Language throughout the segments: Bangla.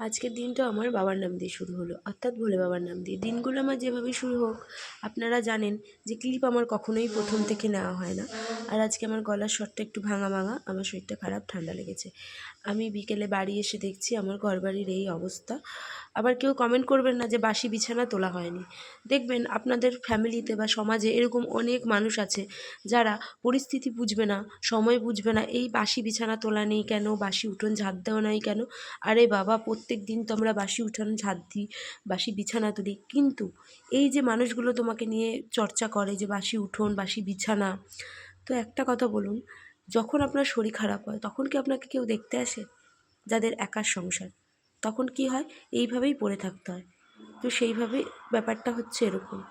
আজকের দিনটা আমার বাবার নাম দিয়ে শুরু হলো। অর্থাৎ ভোলে বাবার নাম দিয়ে। দিনগুলো আমার যেভাবে শুরু হোক, আপনারা জানেন যে ক্লিপ আমার কখনোই প্রথম থেকে নেওয়া হয় না। আর আজকে আমার গলার স্বরটা একটু ভাঙা ভাঙা, আমার শরীরটা খারাপ, ঠান্ডা লেগেছে। আমি বিকেলে বাড়ি এসে দেখছি আমার ঘরবাড়ির এই অবস্থা। আবার কেউ কমেন্ট করবেন না যে বাসি বিছানা তোলা হয়নি। দেখবেন আপনাদের ফ্যামিলিতে বা সমাজে এরকম অনেক মানুষ আছে যারা পরিস্থিতি বুঝবে না, সময় বুঝবে না, এই বাসি বিছানা তোলা নেই কেন, বাসি উঠোন ঝাঁট দেওয়া নাই কেন? আরে বাবা, প্রত্যেক দিন তো আমরা বাসি উঠান ঝাঁট দিই বাসি বিছানা তুলি। কিন্তু এই যে মানুষগুলো তোমাকে নিয়ে চর্চা করে যে বাসি উঠোন, বাসি বিছানা, তো একটা কথা বলুন, যখন আপনার শরীর খারাপ হয়, তখন কি আপনাকে কেউ দেখতে আসে? যাদের একার সংসার। তখন কি হয়? এইভাবেই পড়ে থাকতে হয়। তো সেইভাবে ব্যাপারটা হচ্ছে এরকম।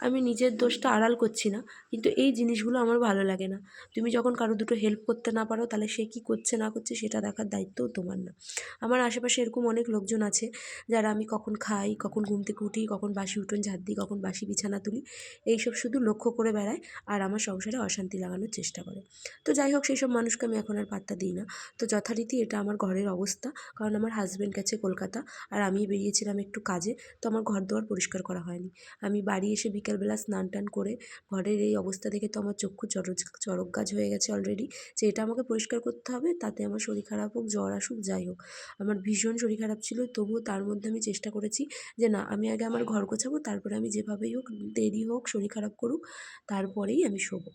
আমি নিজের দোষটা আড়াল করছি না। কিন্তু এই জিনিসগুলো আমার ভালো লাগে না। তুমি যখন কারও দুটো হেল্প করতে না পারো, তাহলে সে কী করছে, না করছে, সেটা দেখার দায়িত্বও তোমার না। আমার আশেপাশে এরকম অনেক লোকজন আছে, যারা আমি কখন খাই, কখন ঘুম থেকে উঠি, কখন বাসি উঠোন ঝাঁট দিই, কখন বাসি বিছানা তুলি, এইসব শুধু লক্ষ্য করে বেড়ায় আর আমার সংসারে অশান্তি লাগানোর চেষ্টা করে। তো যাই হোক সেই সব মানুষকে আমি এখন আর পাত্তা দিই না। তো যথারীতি এটা আমার ঘরের অবস্থা, কারণ আমার হাজব্যান্ড গেছে কলকাতা, আর আমি বেরিয়েছিলাম একটু কাজে, তো আমার ঘর দুয়ার পরিষ্কার করা হয়নি। আমি বাড়ি এসে বিকেলবেলা স্নান টান করে ঘরের এই অবস্থা দেখে তো আমার চক্ষু চর চরক গাছ হয়ে গেছে অলরেডি যে এটা আমাকে পরিষ্কার করতে হবে, তাতে আমার শরীর খারাপ হোক, জ্বর আসুক, যাই হোক। আমার ভীষণ শরীর খারাপ ছিল, তবুও তার মধ্যে আমি চেষ্টা করেছি যে না, আমি আগে আমার ঘর গোছাবো, তারপরে আমি যেভাবেই হোক, দেরি হোক, শরীর খারাপ করুক, তারপরেই আমি শোবো।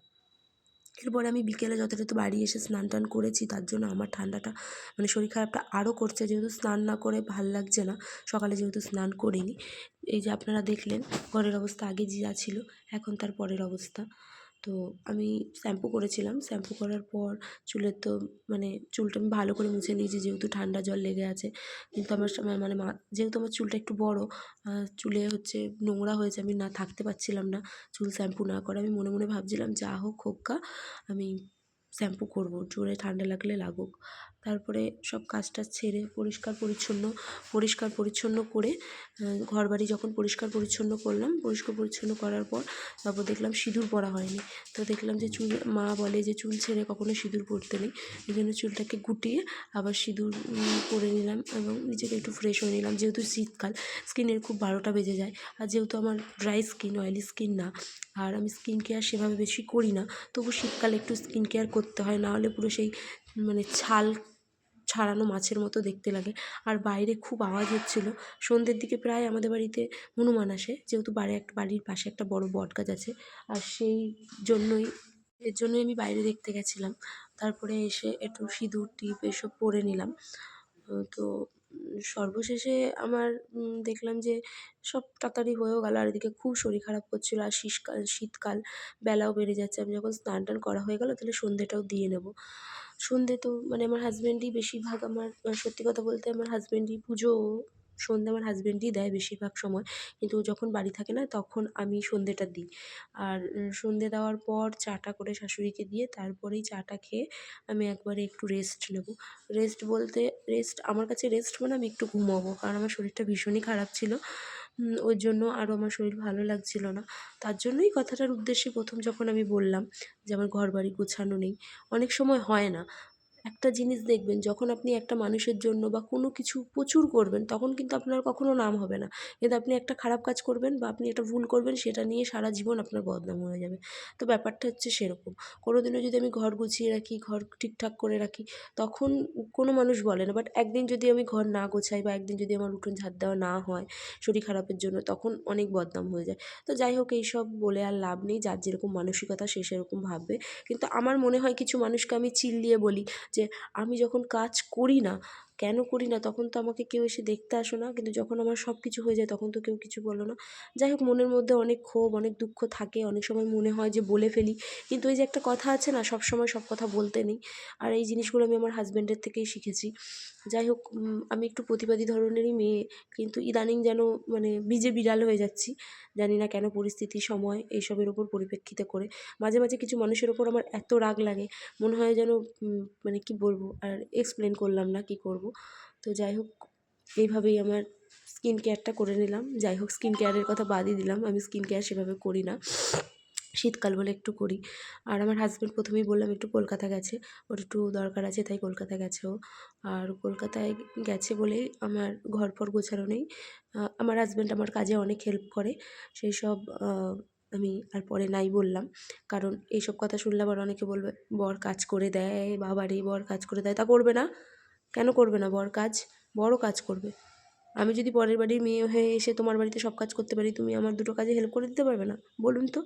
এরপরে আমি বিকেলে যথাযথ বাড়ি এসে স্নান টান করেছি, তার জন্য আমার ঠান্ডাটা মানে শরীর খারাপটা আরও করছে। যেহেতু স্নান না করে ভালো লাগছে না, সকালে যেহেতু স্নান করিনি। এই যে আপনারা দেখলেন, ঘরের অবস্থা আগে যা ছিল, এখন তার পরের অবস্থা। তো আমি শ্যাম্পু করেছিলাম। শ্যাম্পু করার পর চুলের তো মানে চুলটা আমি ভালো করে মুছে নিয়েছি, যেহেতু ঠান্ডা জল লেগে আছে। কিন্তু আমার সময় মানে মা, যেহেতু আমার চুলটা একটু বড় চুলে হচ্ছে নোংরা হয়েছে, আমি না থাকতে পারছিলাম না চুল শ্যাম্পু না করে। আমি মনে মনে ভাবছিলাম, যা হোক হোক আমি শ্যাম্পু করব। চুলে ঠান্ডা লাগলে লাগুক। তারপরে সব কাজ টাজ ছেড়ে পরিষ্কার পরিচ্ছন্ন পরিষ্কার পরিচ্ছন্ন করে ঘর বাড়ি যখন পরিষ্কার পরিচ্ছন্ন করলাম, পরিষ্কার পরিচ্ছন্ন করার পর তারপর দেখলাম সিঁদুর পরা হয়নি। তো দেখলাম যে চুল, মা বলে যে চুল ছেড়ে কখনো সিঁদুর পরতে নেই। এই জন্য চুলটাকে গুটিয়ে আবার সিঁদুর পরে নিলাম এবং নিজেকে একটু ফ্রেশ হয়ে নিলাম। যেহেতু শীতকাল স্কিনের খুব বারোটা বেজে যায়। আর যেহেতু আমার ড্রাই স্কিন অয়েলি স্কিন না, আর আমি স্কিন কেয়ার সেভাবে বেশি করি না, তবু শীতকালে একটু স্কিন কেয়ার করতে হয়। নাহলে পুরো সেই মানে ছাল ছাড়ানো মাছের মতো দেখতে লাগে। আর বাইরে খুব আওয়াজ হচ্ছিল। সন্ধ্যের দিকে প্রায় আমাদের বাড়িতে হনুমান আসে। যেহেতু বাড়ি একটা বাড়ির পাশে একটা বড় বট গাছ আছে। আর সেই জন্যই, এর জন্যই আমি বাইরে দেখতে গেছিলাম। তারপরে এসে একটু সিঁদুর, টিপ এসব পরে নিলাম। তো সর্বশেষে আমার দেখলাম যে সব তাড়াতাড়ি হয়েও গেল। আর এদিকে খুব শরীর খারাপ করছিল। আর শীতকাল শীতকাল বেলাও বেড়ে যাচ্ছে। আমি যখন স্নান টান করা হয়ে গেল, তাহলে সন্ধ্যেটাও দিয়ে নেব। সন্ধ্যে তো মানে আমার হাজব্যান্ডই বেশিরভাগ আমার সত্যি কথা বলতে আমার হাজব্যান্ডই পুজো সন্ধ্যে আমার হাজব্যান্ডই দেয় বেশিরভাগ সময়। কিন্তু যখন বাড়ি থাকে না তখন আমি সন্ধ্যেটা দিই। আর উম, সন্ধ্যে দেওয়ার পর চাটা করে শাশুড়িকে দিয়ে তারপরেই চাটা খেয়ে আমি একবারে একটু রেস্ট নেব। রেস্ট বলতে রেস্ট আমার কাছে রেস্ট মানে আমি একটু ঘুমাবো কারণ আমার শরীরটা ভীষণই খারাপ ছিল। ওর জন্য আরও আমার শরীর ভালো লাগছিল না। তার জন্যই কথাটার উদ্দেশ্যে প্রথম যখন আমি বললাম যে, আমার ঘর বাড়ি গোছানো নেই, অনেক সময় হয় না। একটা জিনিস দেখবেন, যখন আপনি একটা মানুষের জন্য বা কোনো কিছু প্রচুর করবেন, তখন কিন্তু আপনার কখনো নাম হবে না। কিন্তু আপনি একটা খারাপ কাজ করবেন বা আপনি একটা ভুল করবেন, সেটা নিয়ে সারা জীবন আপনার বদনাম হয়ে যাবে। তো ব্যাপারটা হচ্ছে সেরকম। কোনো দিনও যদি আমি ঘর গুছিয়ে রাখি, ঘর ঠিকঠাক করে রাখি, তখন কোনো মানুষ বলে না। বাট একদিন যদি আমি ঘর না গোছাই বা একদিন যদি আমার উঠোন ঝাড় দেওয়া না হয়, শরীর খারাপের জন্য, তখন অনেক বদনাম হয়ে যায়। তো যাই হোক, এইসব বলে আর লাভ নেই। যার যেরকম মানসিকতা, সে সেরকম ভাববে। কিন্তু আমার মনে হয় কিছু মানুষকে আমি চিল্লিয়ে বলি যে আমি যখন কাজ করি না, কেন করি না? তখন তো আমাকে কেউ এসে দেখতে আসো না। কিন্তু যখন আমার সব কিছু হয়ে যায়, তখন তো কেউ কিছু বলো না। যাই হোক, মনের মধ্যে অনেক ক্ষোভ, অনেক দুঃখ থাকে। অনেক সময় মনে হয় যে বলে ফেলি। কিন্তু ওই যে একটা কথা আছে না সব সময় সব কথা বলতে নেই। আর এই জিনিসগুলো আমি আমার হাজব্যান্ডের থেকেই শিখেছি। যাই হোক আমি একটু প্রতিবাদী ধরনেরই মেয়ে। কিন্তু ইদানিং যেন মানে বিজে বিড়াল হয়ে যাচ্ছি। জানি না কেন পরিস্থিতি, সময় এইসবের ওপর পরিপ্রেক্ষিতে করে। মাঝে মাঝে কিছু মানুষের ওপর আমার এত রাগ লাগে। মনে হয় যেন মানে কি বলব আর এক্সপ্লেন করলাম না কি করব। তো যাই হোক, এইভাবেই আমার স্কিন কেয়ারটা করে নিলাম। যাই হোক স্কিন কেয়ারের কথা বাদই দিলাম। আমি স্কিন কেয়ার সেভাবে করি না। শীতকাল বলে একটু করি। আর আমার হাজব্যান্ড প্রথমেই বললাম, একটু কলকাতা গেছে। ওর একটু দরকার আছে, তাই কলকাতা গেছে ও। আর কলকাতায় গেছে বলেই আমার ঘর ফর গোছানো নেই। আমার হাজব্যান্ড আমার কাজে অনেক হেল্প করে। সেই সব আমি আর পরে নাই বললাম। কারণ এইসব কথা শুনলে আবার অনেকে বলবে, বর কাজ করে দেয় বাবারে বর কাজ করে দেয়। তা করবে না। কেন করবে না? বর কাজ, বড় কাজ করবে। আমি যদি পরের বাড়ির মেয়ে হয়ে এসে তোমার বাড়িতে সব কাজ করতে পারি, তুমি আমার দুটো কাজে হেল্প করে দিতে পারবে না? বলুন তো।